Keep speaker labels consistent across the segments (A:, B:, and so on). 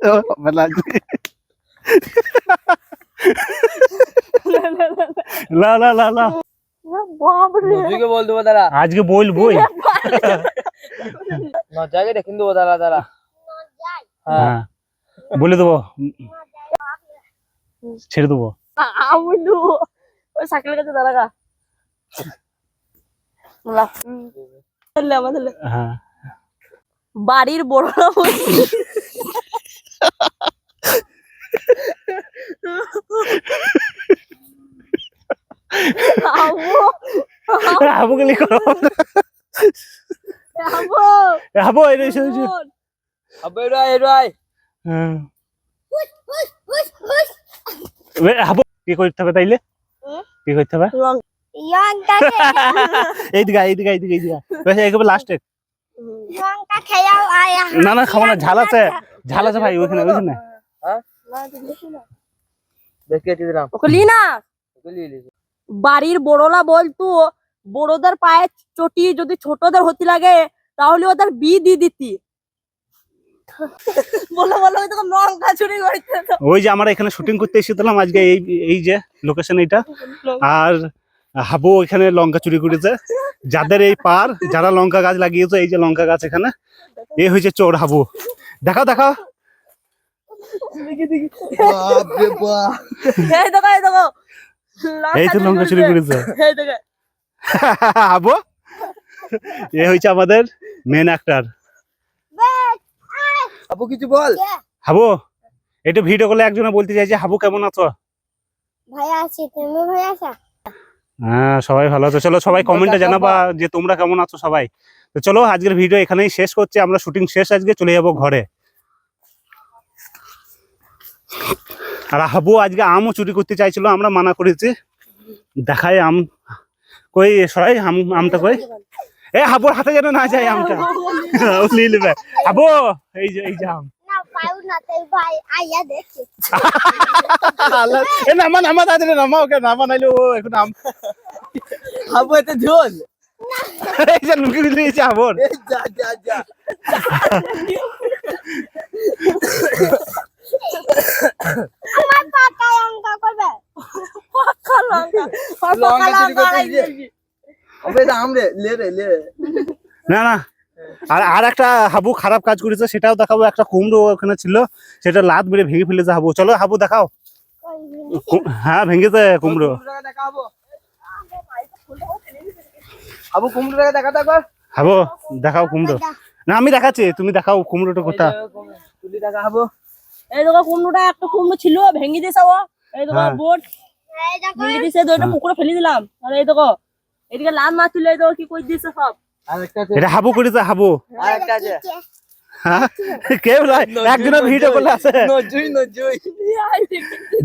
A: ও, আমার লাগবে লা লা লা লা।
B: নজুকে বল দেবো দাঁড়া।
A: আজকে বলবই
B: নজাকে ডেকে দেবো দাঁড়া দাঁড়া। হ্যাঁ।
A: হ্যাঁ। বলে দেবো। ছেড়ে দেবো।
C: আমুলু। ওই সাইকেলের কাছে দাঁড়াগা আমাদের
A: হ্যাঁ।
C: বাড়ির বড়রা বলছে। আবু
A: এই রে, হ্যাঁ। কি করতে হবে তাইলে? কি করতে হবে? লাস্টে
D: আয়া
A: না না খাব না ঝাল আছে। ঝাল আছে ভাই ওইখানে ওইখানে।
B: দেখে দিলাম
C: ওকে লি না।
B: ওকে নিয়ে নিয়েছি।
C: বাড়ির বড়লা বলতো বড়দের পায়ে চটি যদি ছোটদের হতে লাগে তাহলে ওদের বি দি দিতি। বলো বলো ওই তখন লঙ্কা চুরি করতে
A: ওই যে আমরা এখানে শুটিং করতে এসেছিলাম আজকে এই এই যে লোকেশন এইটা। আর হাবু এখানে লঙ্কা চুরি করেছে। যাদের এই পার যারা লঙ্কা গাছ লাগিয়েছে এই যে লঙ্কা গাছ এখানে এ হয়েছে চোর হাবু। দেখাও দেখাও।
B: বাপরে বাপ।
C: এই দেখো দেখো।
A: এই তো লঙ্কা চুরি করেছে। হাবু এ হয়েছে আমাদের মেন অ্যাক্টার
B: আবু কিছু বল?
A: হাবু একটু ভিডিও করলে একজনে বলতে চাইছে হাবু কেমন আছো?
D: ভাই আছি তুমি ভাই আছো?
A: হ্যাঁ সবাই ভালো আছো। চলো সবাই কমেন্টে জানাবা যে তোমরা কেমন আছো সবাই। তো চলো আজকের ভিডিও এখানেই শেষ করছি। আমরা শুটিং শেষ আজকে চলে যাব ঘরে। আর হাবু আজকে আমও চুরি করতে চাইছিল আমরা মানা করেছি। দেখাই আম। কই সরাই আম আমটা কই? এ হাবুর হাতে যেন না যায় আমটা। হাবু এই যে এই যে আম। নামা নামা তাড়াতাড়ি নামা ওকে নামা নাইলে ও এখন আম
B: আবু এতে ঝোল?
A: এই যে লুকিয়ে দিয়েছে হাবুর।
B: যা যা যা।
D: আমার পাকা লঙ্কা করবে
C: পাকা লঙ্কা
B: লঙ্কা চুরি করতে গিয়ে। আবে আমরে লে রে লে
A: না না আর আর একটা হাবু খারাপ কাজ করেছে সেটাও দেখাবো। একটা কুমড়ো ওখানে ছিল সেটা লাত মেরে ভেঙে ফেলেছে হাবু। চলো হাবু দেখাও। হ্যাঁ ভেঙেছে কুমড়ো।
B: কুমড়োটাকে দেখা আবু আবু কুমড়োটাকে দেখা
A: হাবু দেখাও কুমড়ো। না আমি দেখাচ্ছি তুমি দেখাও কুমড়োটা কোথা।
B: তুলি দেখা আবু
C: এই দেখো কুমড়োটা একটা কুমড়ো ছিল ভেঙে দিয়েছে ও। এই দেখো
A: হ্যাঁ।
C: বোট
D: এই দেখো
C: ভেঙে দিয়েছে দুইটা পুকুরে ফেলে দিলাম। আর এই দেখো এদিকে লাল মাছ ছিল এই দেখো কি করে দিয়েছে সব।
A: এটা হাবু করেছে একজনের ভিডিও করলে আছে।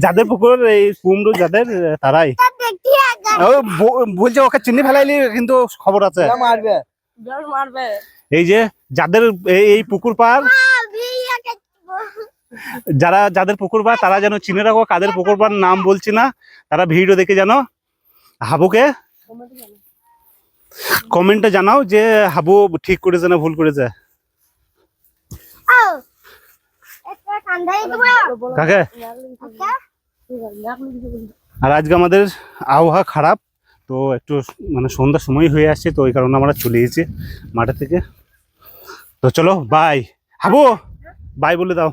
A: যাদের পুকুর এই কুমড়ো যাদের তারাই। বলছে ওকে চিনি ফেলাইলি কিন্তু খবর আছে। এই যে যাদের এই- এই পুকুর পার যারা যাদের পুকুর পার তারা যেন চিনে রাখো কাদের পুকুর পার নাম বলছি না তারা ভিডিও দেখে যেন হাবুকে কমেন্টে জানাও যে হাবু ঠিক করেছে না ভুল করেছে। কাকে? আর আজকে আমাদের আবহাওয়া খারাপ তো একটু মানে সন্ধ্যার সময় হয়ে আসছে তো ওই কারণে আমরা চলে এসেছি মাঠে থেকে। তো চলো বাই হাবু বাই বলে দাও।